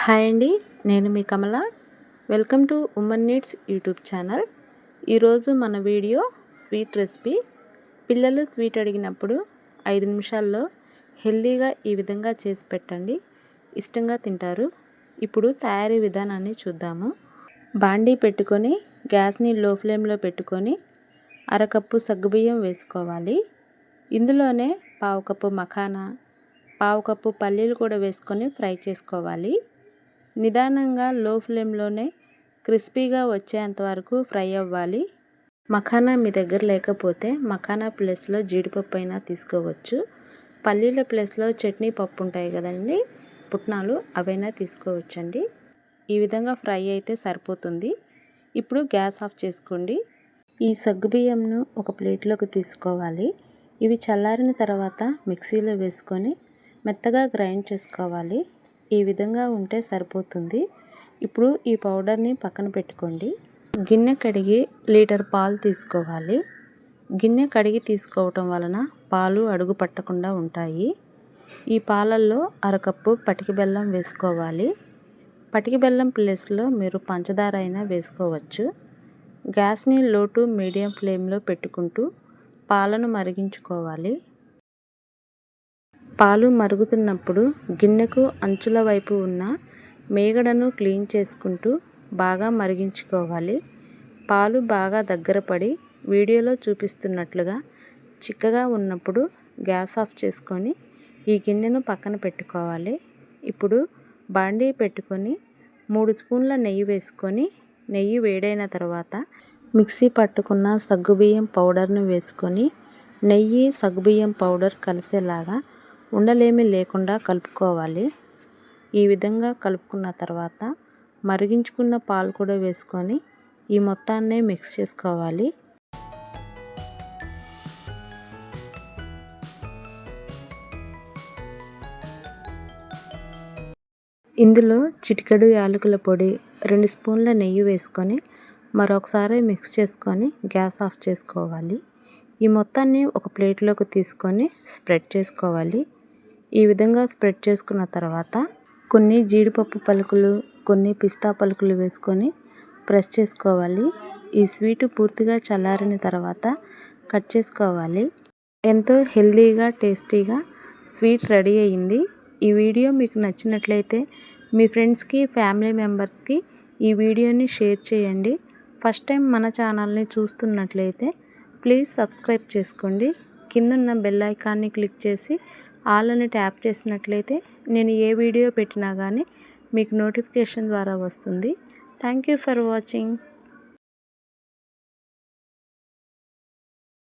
Hi అండి నేను మీ Kamala. Welcome to women needs YouTube channel. ఈరోజు మన వీడియో స్వీట్ రెసిపీ. పిల్లలు స్వీట్ అడిగినప్పుడు ఐదు నిమిషాల్లో హెల్దీగా ఈ విధంగా చేసి పెట్టండి. ఇష్టంగా తింటారు. ఇప్పుడు తయారీ విధానాన్ని చూద్దాము. బాండీ పెట్టుకొని గ్యాస్ని లో ఫ్లేమ్లో పెట్టుకొని అరకప్పు సగ్గుబియ్యం వేసుకోవాలి. ఇందులోనే పావు కప్పు మఖానా పావు కప్పు పల్లీలు కూడా వేసుకొని ఫ్రై చేసుకోవాలి. నిదానంగా లో ఫ్లేమ్లోనే క్రిస్పీగా వచ్చేంత వరకు ఫ్రై అవ్వాలి. మఖానా మీ దగ్గర లేకపోతే మఖానా ప్లేస్లో జీడిపప్పు అయినా తీసుకోవచ్చు. పల్లీల ప్లేస్లో చట్నీ పప్పు ఉంటాయి కదండి పుట్నాలు అవైనా తీసుకోవచ్చండి. ఈ విధంగా ఫ్రై అయితే సరిపోతుంది. ఇప్పుడు గ్యాస్ ఆఫ్ చేసుకోండి. ఈ సగ్గుబియ్యంను ఒక ప్లేట్లోకి తీసుకోవాలి. ఇవి చల్లారిన తర్వాత మిక్సీలో వేసుకొని మెత్తగా గ్రైండ్ చేసుకోవాలి. ఈ విధంగా ఉంటే సరిపోతుంది. ఇప్పుడు ఈ పౌడర్ని పక్కన పెట్టుకోండి. గిన్నె కడిగి లీటర్ పాలు తీసుకోవాలి. గిన్నె కడిగి తీసుకోవటం వలన పాలు అడుగు పట్టకుండా ఉంటాయి. ఈ పాలల్లో అరకప్పు పటికి బెల్లం వేసుకోవాలి. పటికి బెల్లం ప్లేస్లో మీరు పంచదార అయినా వేసుకోవచ్చు. గ్యాస్ని లో టు మీడియం ఫ్లేమ్లో పెట్టుకుంటూ పాలను మరిగించుకోవాలి. పాలు మరుగుతున్నప్పుడు గిన్నెకు అంచుల వైపు ఉన్న మేగడను క్లీన్ చేసుకుంటూ బాగా మరిగించుకోవాలి. పాలు బాగా దగ్గర పడి వీడియోలో చూపిస్తున్నట్లుగా చిక్కగా ఉన్నప్పుడు గ్యాస్ ఆఫ్ చేసుకొని ఈ గిన్నెను పక్కన పెట్టుకోవాలి. ఇప్పుడు బాండీ పెట్టుకొని మూడు స్పూన్ల నెయ్యి వేసుకొని నెయ్యి వేడైన తర్వాత మిక్సీ పట్టుకున్న సగ్గుబియ్యం పౌడర్ను వేసుకొని నెయ్యి సగ్గుబియ్యం పౌడర్ కలిసేలాగా ఉండలేమి లేకుండా కలుపుకోవాలి. ఈ విధంగా కలుపుకున్న తర్వాత మరిగించుకున్న పాలు కూడా వేసుకొని ఈ మొత్తాన్ని మిక్స్ చేసుకోవాలి. ఇందులో చిటికెడు యాలకుల పొడి రెండు స్పూన్ల నెయ్యి వేసుకొని మరొకసారి మిక్స్ చేసుకొని గ్యాస్ ఆఫ్ చేసుకోవాలి. ఈ మొత్తాన్ని ఒక ప్లేట్లోకి తీసుకొని స్ప్రెడ్ చేసుకోవాలి. ఈ విధంగా స్ప్రెడ్ చేసుకున్న తర్వాత కొన్ని జీడిపప్పు పలుకులు కొన్ని పిస్తా పలుకులు వేసుకొని ప్రెస్ చేసుకోవాలి. ఈ స్వీట్ పూర్తిగా చల్లారిన తర్వాత కట్ చేసుకోవాలి. ఎంతో హెల్దీగా టేస్టీగా స్వీట్ రెడీ అయ్యింది ఈ వీడియో మీకు నచ్చినట్లయితే మీ ఫ్రెండ్స్కి ఫ్యామిలీ మెంబర్స్కి ఈ వీడియోని షేర్ చేయండి. ఫస్ట్ టైం మన ఛానల్ని చూస్తున్నట్లయితే ప్లీజ్ సబ్స్క్రైబ్ చేసుకోండి. కిందున్న బెల్ ఐకాన్ని క్లిక్ చేసి ఆల్ అని ట్యాప్ చేసినట్లయితే నేను ఏ వీడియో పెట్టినా కానీ మీకు నోటిఫికేషన్ ద్వారా వస్తుంది. Thank you for watching.